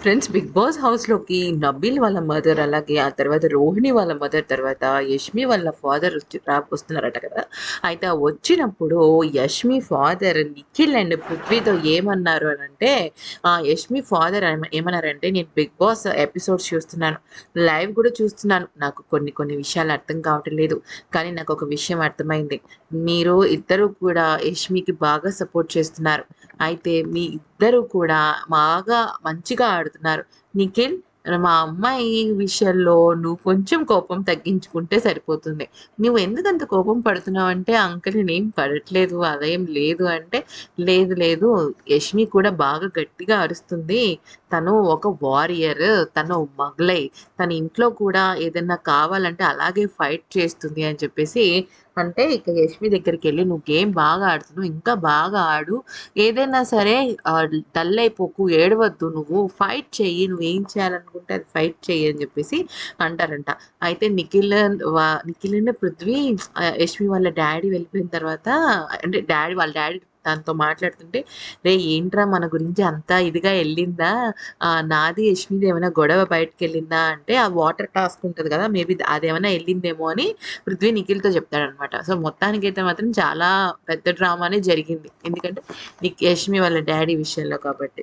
Friends big boss హౌస్లోకి నబీల్ వాళ్ళ mother అలాగే ఆ తర్వాత రోహిణి వాళ్ళ మదర్ తర్వాత యష్మి వాళ్ళ ఫాదర్ వస్తున్నారట కదా. అయితే వచ్చినప్పుడు యష్మి ఫాదర్ నిఖిల్ అండ్ పృథ్వీతో ఏమన్నారు అని అంటే ఆ యష్మి ఫాదర్ ఏమన్నారంటే నేను బిగ్ బాస్ ఎపిసోడ్స్ చూస్తున్నాను. లైవ్ కూడా చూస్తున్నాను. నాకు కొన్ని కొన్ని విషయాలు అర్థం కావటం లేదు. కానీ నాకు ఒక విషయం అర్థమైంది. మీరు ఇద్దరు కూడా యష్మికి బాగా సపోర్ట్ చేస్తున్నారు. అయితే మీ ఇద్దరు కూడా బాగా మంచిగా ఆడుతున్నారు. నిఖిల్ మా అమ్మాయి విషయంలో నువ్వు కొంచెం కోపం తగ్గించుకుంటే సరిపోతుంది. నువ్వు ఎందుకంత కోపం పడుతున్నావు అంటే అంకుల్ నేనేం పడట్లేదు అదేం లేదు అంటే లేదు లేదు యష్మి కూడా బాగా గట్టిగా అరుస్తుంది. తను ఒక వారియర్ తను మగ్లై తన ఇంట్లో కూడా ఏదైనా కావాలంటే అలాగే ఫైట్ చేస్తుంది అని చెప్పేసి అంటే ఇక యష్మి దగ్గరికి వెళ్ళి నువ్వు గేమ్ బాగా ఆడుతున్నావు ఇంకా బాగా ఆడు. ఏదైనా సరే డల్ అయిపోకు ఏడవద్దు. నువ్వు ఫైట్ చెయ్యి. నువ్వు ఏం చేయాలనుకుంటే అది ఫైట్ చెయ్యి అని చెప్పేసి అంటారంట. అయితే నిఖిల్ నిఖిల్ పృథ్వీ యష్మి వాళ్ళ డాడీ వెళ్ళిపోయిన తర్వాత అంటే డాడీ వాళ్ళ డాడీ దాంతో మాట్లాడుతుంటే రే ఏంట్రా మన గురించి అంతా ఇదిగా వెళ్ళిందా? నాది యష్మిది ఏమైనా గొడవ బయటకు వెళ్ళిందా అంటే ఆ వాటర్ టాస్క్ ఉంటుంది కదా మేబీ అదేమైనా వెళ్ళిందేమో అని పృథ్వీ నిఖిల్తో చెప్తాడనమాట. సో మొత్తానికి అయితే మాత్రం చాలా పెద్ద డ్రామానే జరిగింది. ఎందుకంటే యష్మి వాళ్ళ డాడీ విషయంలో కాబట్టి.